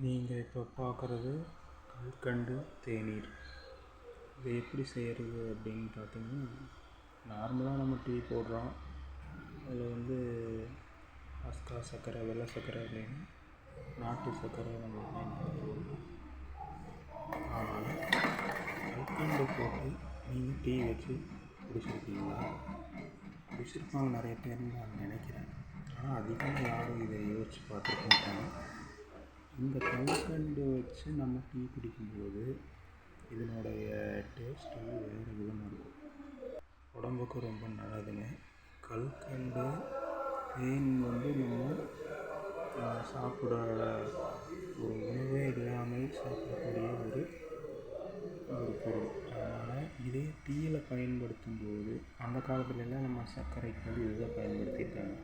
நீங்கள் இப்போ பார்க்குறது கல்கண்டு தேநீர். இதை எப்படி செய்கிறது அப்படின்னு பார்த்தீங்கன்னா நார்மலாக நம்ம டீ போடுறோம். அதில் வந்து அஸ்கா சர்க்கரை வெள்ளை சர்க்கரை அப்படின்னு நாட்டு சர்க்கரை நம்ம ஆனால் கல்கண்டு போட்டு நீங்கள் டீ வச்சு குடிச்சிருக்கீங்களா? குடிச்சிருப்பாங்க நிறைய பேர் நான் நினைக்கிறேன். ஆனால் அதிகமாக யாரும் இதை யோசித்து பார்த்துருக்க மாட்டாங்க. இந்த கல்கண்டு வச்சு நம்ம டீ குடிக்கும்போது இதனுடைய டேஸ்ட் வந்து வேறு விதமாக இருக்கும். உடம்புக்கு ரொம்ப நல்லதுங்க. கல்கண்டு தேன் வந்து நம்ம சாப்பிட ஒரு உணவே இல்லாமல் சாப்பிடக்கூடிய ஒரு ஒரு பொருள். அதனால் இதே டீயில் பயன்படுத்தும் போது அந்த காலத்துலலாம் நம்ம சர்க்கரைக்கு வந்து இதுதான் பயன்படுத்தியிருக்காங்க.